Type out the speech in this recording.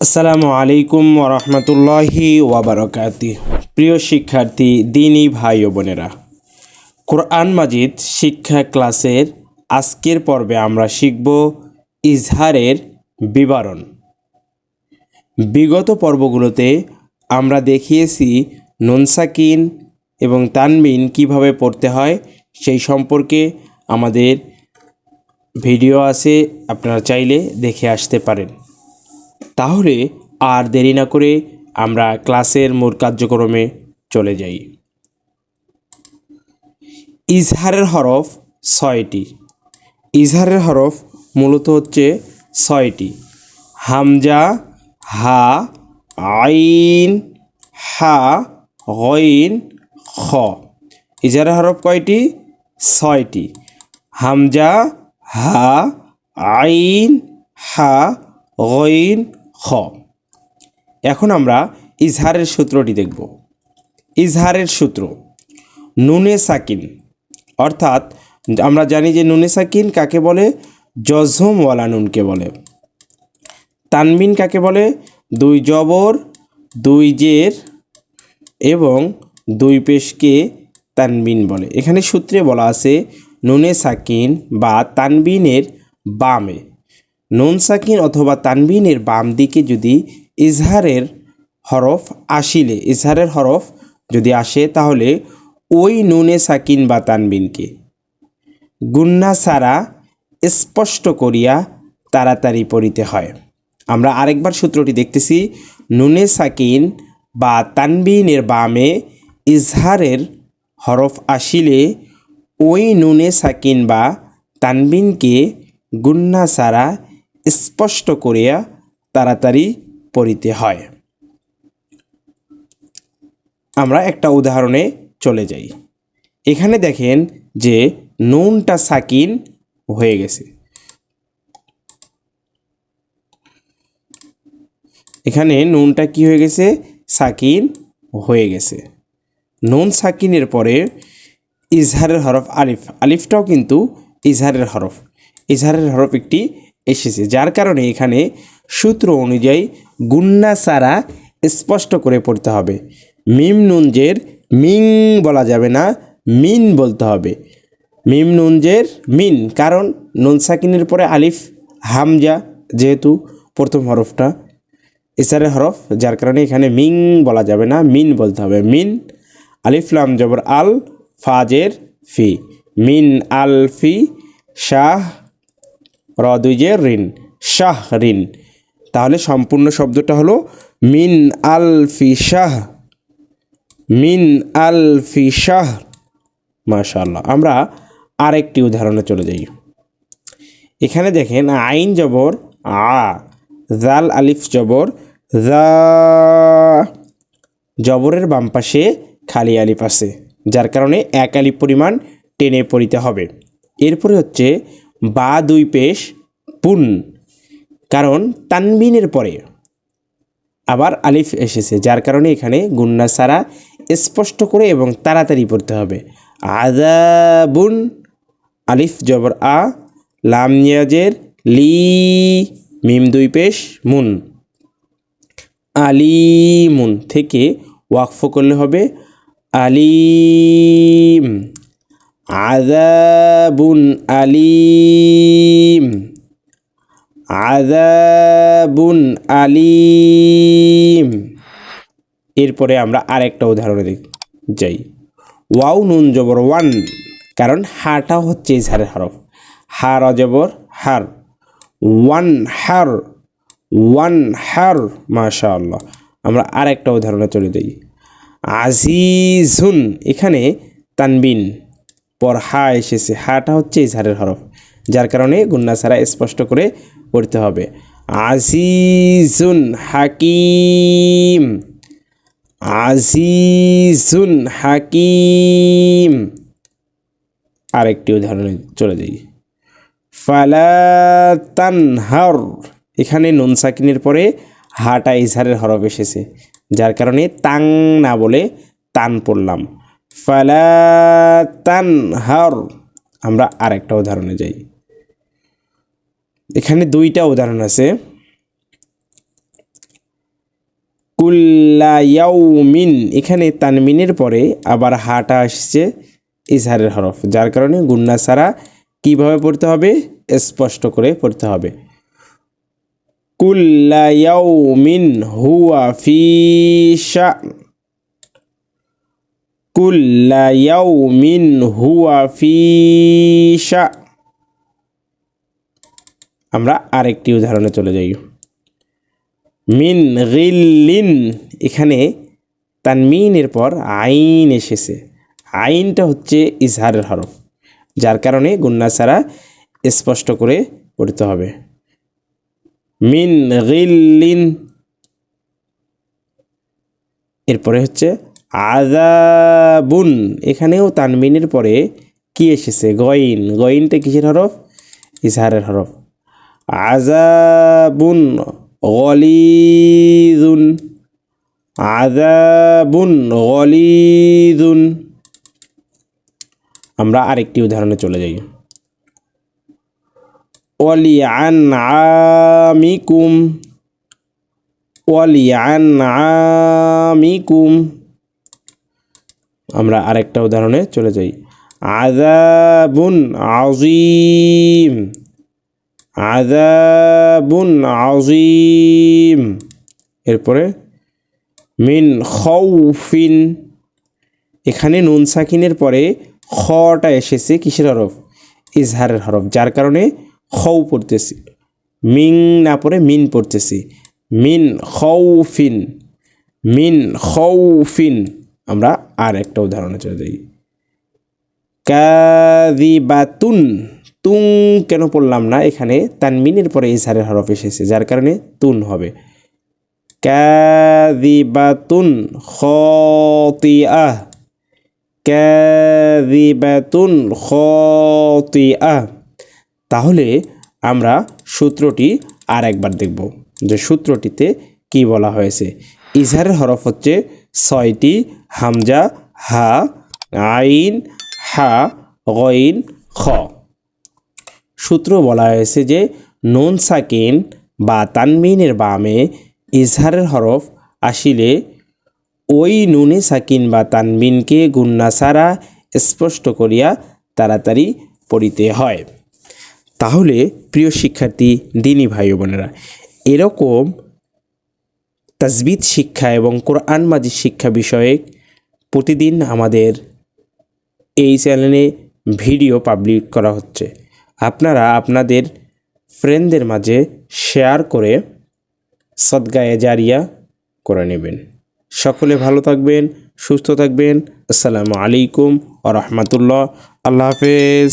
আসসালামু আলাইকুম ওরহমতুল্লাহি ওয়াবারকাতি। প্রিয় শিক্ষার্থী, দিনী ভাই ও বোনেরা, কোরআন মাজিদ শিক্ষা ক্লাসের আজকের পর্বে আমরা শিখব ইজহারের বিবরণ। বিগত পর্বগুলোতে আমরা দেখিয়েছি নুনসাকিন এবং তানবিন কীভাবে পড়তে হয়, সেই সম্পর্কে আমাদের ভিডিও আছে, আপনারা চাইলে দেখে আসতে পারেন। তাহলে আর দেরি না করে আমরা ক্লাসের মূল কার্যক্রমে চলে যাই। ইজহারের হরফ ছয়টি। ইজহারের হরফ মূলত হচ্ছে ছয়টি। হামজা, হা, আইন, হা, গইন, খ। ইজহারের হরফ কয়টি? ছয়টি। হামজা, হা, আইন, হা, গইন খ এখন আমরা ইজহারের সূত্রটি দেখব। ইজহারের সূত্র, নুনে সাকিন। অর্থাৎ আমরা জানি যে নুনে সাকিন কাকে বলে? জজমওয়ালা নুনকে বলে। তানবিন কাকে বলে? দুই জবর, দুই জের এবং দুই পেশকে তানবিন বলে। এখানে সূত্রে বলা আছে নুনে সাকিন বা তানবিনের বামে। নুন সাকিন অথবা তানবিনের বাম দিকে যদি ইজহারের হরফ আসিলে, ইজহারের হরফ যদি আসে, তাহলে ওই নুনে সাকিন বা তানবিনকে। গুন্না সারা স্পষ্ট করিয়া তাড়াতাড়ি পড়িতে হয়। আমরা আরেকবার সূত্রটি দেখতেছি, নুনে সাকিন বা তানবিনের বামে ইজহারের হরফ আসিলে ওই নুনে সাকিন বা তানবিনকে গুন্না সারা স্পষ্ট করিয়া তাড়াতাড়ি পড়িতে হয়। আমরা একটা উদাহরণে চলে যাই। এখানে দেখেন যে নুনটা সাকিন হয়ে গেছে। এখানে নুনটা কি হয়ে গেছে? সাকিন হয়ে গেছে। নুন সাকিনের পরে ইজহারের হরফ আলিফ। আলিফটাও কিন্তু ইজহারের হরফ। ইজহারের হরফ একটি এসেছে, যার কারণে এখানে সূত্র অনুযায়ী গুন্না সারা স্পষ্ট করে পড়তে হবে। মিম মিং বলা যাবে না, মিন বলতে হবে। মিম মিন, কারণ নুন সাকিনের পরে আলিফ, হামজা যেহেতু প্রথম হরফটা ইসারের হরফ, যার কারণে এখানে মিং বলা যাবে না, মিন বলতে হবে। মিন, আলিফ, লাম, জবর, আল, ফাজের ফি। মিন, আল, ফি, শাহ রদুজে রিন শাহ রিন তাহলে সম্পূর্ণ শব্দটা হলো মিন আল ফি শাহ, মিন আল ফি শাহ। মাশাল্লাহ আমরা আরেকটি উদাহরণে চলে যাই। এখানে দেখেন আইন জবর, আ জাল আলিফ জবর জা জবরের বাম পাশে খালি আলিফ আছে, যার কারণে এক আলিফ পরিমাণ টেনে পড়িতে হবে। এরপরে হচ্ছে বা দুই পেশ পুন, কারণ তানবিনের পরে। আবার আলিফ এসেছে, যার কারণে এখানে গুন্না সারা স্পষ্ট করে এবং তাড়াতাড়ি পড়তে হবে। আদাবুন আলিফ জবর আ, লাম নিয়াজের লি, মিম দুই পেশ মুন। আলিমুন থেকে ওয়াকফ করলে হবে আলিম। আদাবুন আলিম। আদাবুন আলিম। এরপরে আমরা আরেকটা উদাহরণে দেখ যাই। ওয়াও নুন জবর ওয়ান, কারণ হাটা হচ্ছে ইজহারের হরফ। হার অজবর, হার। ওয়ান হার ওয়ান হার মাশা আল্লাহ আমরা আরেকটা উদাহরণে চলে যাই। আজিজুন, এখানে তানবিন। পর হা এসেছে। হাটা হচ্ছে ইজহারের হরফ, যার কারণে গুন্না ছাড়া স্পষ্ট করে পড়তে হবে। আজিজুন হাকিম আজিজুন হাকিম। আরেকটি উদাহরণে চলে যাই। ফালাতানহার এখানে নুন সাকিনের পরে হাটা ইজহারের হরফ এসেছে, যার কারণে তাং না বলে তান পড়লাম। ফালাতানহার আমরা আরেকটা উদাহরণে যাই। এখানে দুইটা উদাহরণ আছে। কুল্লা ইয়াউমিন, এখানে তানমিনের পরে আবার হাটা আসছে ইজহারের হরফ, যার কারণে গুন্না ছাড়া কীভাবে পড়তে হবে? স্পষ্ট করে পড়তে হবে। কুল্লা ইয়াউমিন হুয়া ফি শা'n কুল্লা ইয়াউমিন হুয়া আমরা আরেকটি উদাহরণে চলে যাই। মিন গিল্লিন, এখানে তানমিনের পর আইন এসেছে। আইনটা হচ্ছে ইজহারের হরফ, যার কারণে গুন্না ছাড়া স্পষ্ট করে পড়তে হবে। মিন গিল্লিন, এরপরে হচ্ছে আজাবুন এখানেও তানমিনের পরে কি এসেছে? গইন গইনটা কিসের হরফ? ইজহারের হরফ। আজাবুন গলিদুন আজাবুন গলিদুন আমরা আরেকটি উদাহরণে চলে যাই। ওয়ালি আন আমিকুম ওয়ালি আন আমিকুম আমরা আরেকটা উদাহরণে চলে যাই। আজাবুন আজিম আজাবুন আজিম এরপরে, মিন খৌফিন। এখানে নুন সাকিনের পরে খটা এসেছে কিসের হরফ? ইজহারের হরফ, যার কারণে খৌ পড়তেছি। মিং না পড়ে মিন পড়তেছি। মিন খৌফিন। মিন খৌফিন। আমরা আর একটা উদাহরণে চলে যাই। কাদিবাতুন তুং কেন পড়লাম না? এখানে তানমিনের পরে ইজহারের হরফ এসেছে, যার কারণে তুন হবে। কাদিবাতুন খতিয়া কাদিবাতুন খতিয়া তাহলে আমরা সূত্রটি আর একবার দেখব যে সূত্রটিতে কি বলা হয়েছে। ইজহারের হরফ হচ্ছে ছয়টি, হামজা, হা, আইন, হা, গইন, খ। সূত্র বলা হয়েছে যে নুন সাকিন বা তানমিনের বামে ইজহারের হরফ আসিলে ওই নুনে সাকিন বা তানবিনকে গুন্না ছাড়া স্পষ্ট করিয়া তাড়াতাড়ি পড়িতে হয়। তাহলে প্রিয় শিক্ষার্থী, দিনী ভাই বোনেরা, এরকম তাজবিদ শিক্ষা এবং কোরআন মাজিদ শিক্ষা বিষয়ে প্রতিদিন আমাদের এই চ্যানেলে ভিডিও পাবলিক করা হচ্ছে। আপনারা আপনাদের ফ্রেন্ডদের মাঝে শেয়ার করে সদগায়ে জারিয়া করে নেবেন। সকলে ভালো থাকবেন, সুস্থ থাকবেন। আসসালামু আলাইকুম আ রহমতুল্লাহ। আল্লাহ হাফেজ।